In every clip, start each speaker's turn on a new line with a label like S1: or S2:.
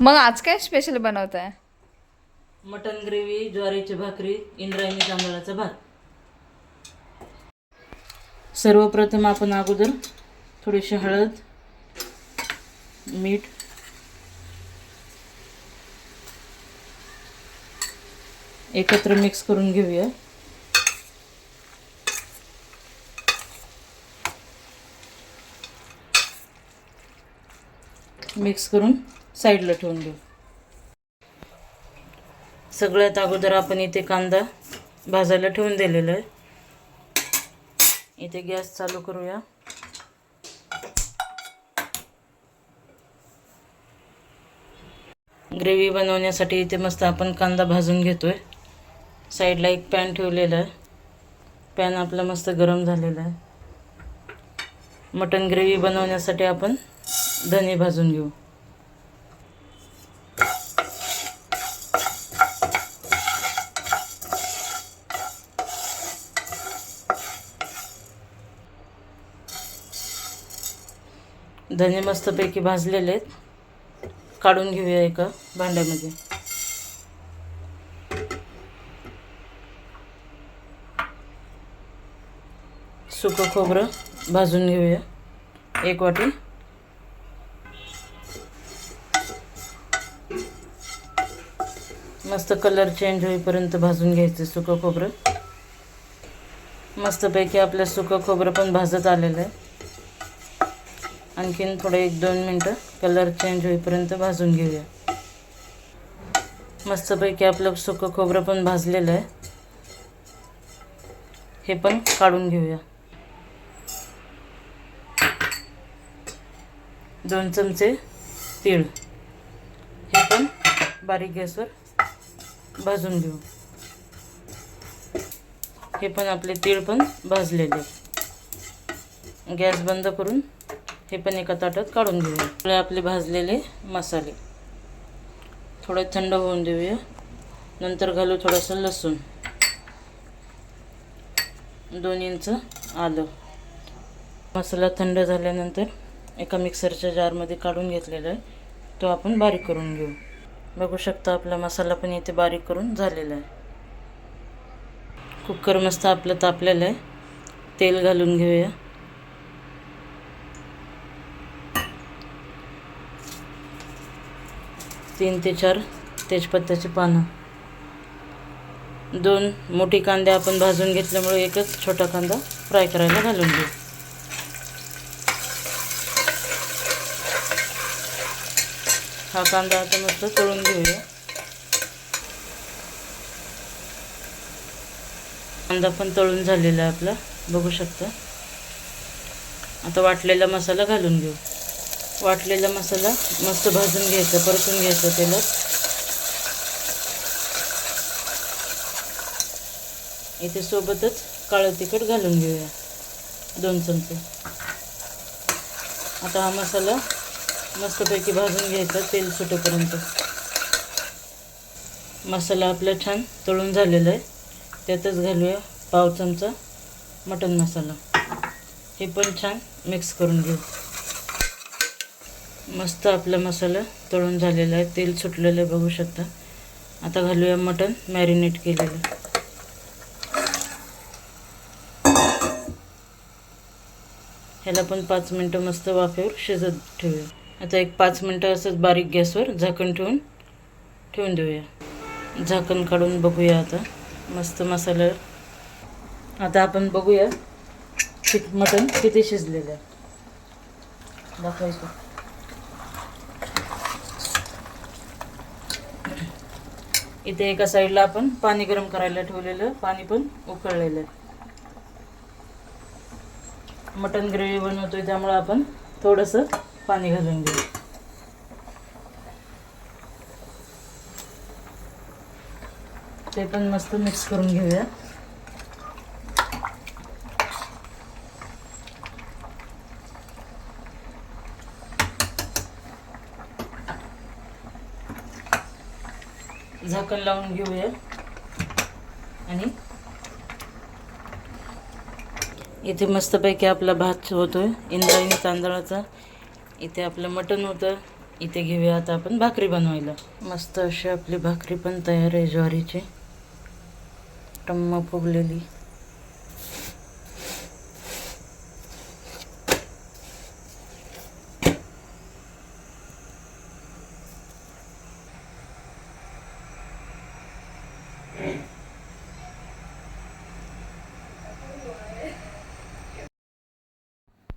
S1: मग आज काय स्पेशल बनवत आहे
S2: मटन ग्रेव्ही ज्वारीची भाकरी इंद्रायणी तांदळाचा भात. सर्वप्रथम आपण अगोदर थोडीशी हळद मीठ एकत्र मिक्स करून घेऊया. मिक्स करून साईडला ठेवून घेऊ सगळ्यात अगोदर आपण इथे कांदा भाजायला ठेवून दिलेला आहे. इथे गॅस चालू करूया. ग्रेव्ही बनवण्यासाठी इथे मस्त आपण कांदा भाजून घेतोय. साईडला एक पॅन ठेवलेला आहे. पॅन आपला मस्त गरम झालेला आहे. मटन ग्रेव्ही बनवण्यासाठी आपण धने भाजून घेऊ. धने मस्तपैकी भाजलेले आहेत. काढून घेऊया एका भांड्यामध्ये. सुकं खोबरं भाजून घेऊया. एक वाटी. मस्त कलर चेंज होईपर्यंत भाजून घ्यायचं सुकं खोबरं. मस्तपैकी आपलं सुकं खोबरं पण भाजत आलेलं आहे. आणखीन थोडं एक दोन मिनटं कलर चेंज होईपर्यंत भाजून घेऊया. मस्तपैकी आपलं सुकं खोबरं पण भाजलेलं आहे. हे पण काढून घेऊया. दोन चमचे तीळ. हे पण बारीक गॅसवर भाजून घेऊ. हे पण आपले तीळ पण भाजलेले. गॅस बंद करून ते पण एका ताटात काढून घेऊया. आपले आपले भाजलेले मसाले. थोडे थंड होऊन देऊया. नंतर घालू थोडंसं लसूण. दोन इंच आलं. मसाला थंड झाल्यानंतर एका मिक्सरच्या जारमध्ये काढून घेतलेला आहे. तो आपण बारीक करून घेऊ. बघू शकता आपला मसाला पण इथे बारीक करून झालेला आहे. कुकर मस्त आपलं तापलेलं आहे. तेल घालून घेऊया. तीन ते चार तेजपत्त्याची पानं. दोन मोठी कांदे आपण भाजून घेतल्यामुळे एकच छोटा कांदा फ्राय करायला घालून घेऊ. हा कांदा आता मस्त तळून घेऊया. कांदा पण तळून झालेला आहे आपला बघू शकता. आता वाटलेला मसाला घालून घेऊ. वाटलेला मसाला मस्त भाजून घ्यायचा परतून घ्यायचा तेलात इथे सोबतच काळं तिखट घालून घेऊया दोन चमचे. आता हा मसाला मस्तपैकी भाजून घ्यायचा तेल सुटेपर्यंत. मसाला आपला छान तळून झालेला आहे. त्यातच घालूया पाव चमचा मटन मसाला. हे पण छान मिक्स करून घेऊ. मस्त आपला मसाला तळून झालेला आहे. तेल सुटलेलं आहे बघू शकता. आता घालूया मटन मॅरिनेट केलेलं. ह्याला पण पाच मिनटं मस्त वाफेवर शिजत ठेवूया. आता एक पाच मिनटं असंच बारीक गॅसवर झाकण ठेवून ठेवून देऊया. झाकण काढून बघूया आता. मस्त मसाला. आता आपण बघूया मटन मटण किती शिजलेलं आहे. दाखवायचं. इथे एका साईडला आपण पाणी गरम करायला ठेवलेलं पाणी पण उकळलेलं. आहे मटन ग्रेव्ही बनवतोय त्यामुळं आपण थोडंसं पाणी घालून घेऊ. ते पण मस्त मिक्स करून घेऊया. झाकण लावून घेऊया. आणि इथे मस्तपैकी आपला भात होतोय. इंद्रायणी तांदळाचा. इथे आपलं मटण होतं. इथे घेऊया आता आपण भाकरी बनवायला. मस्त अशी आपली भाकरी पण तयार आहे ज्वारीची. टम्म फुगलेली.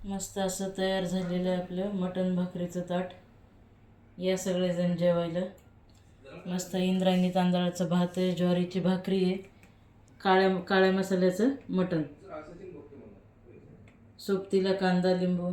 S2: मस्त असं तयार झालेलं आहे आपलं मटण भाकरीचं ताट. या सगळेजण जेवायला. मस्त इंद्रायणी तांदळाचं भात आहे ज्वारीची भाकरी आहे काळ्या काळ्या मसाल्याचं मटण. सोबतीला कांदा लिंबू.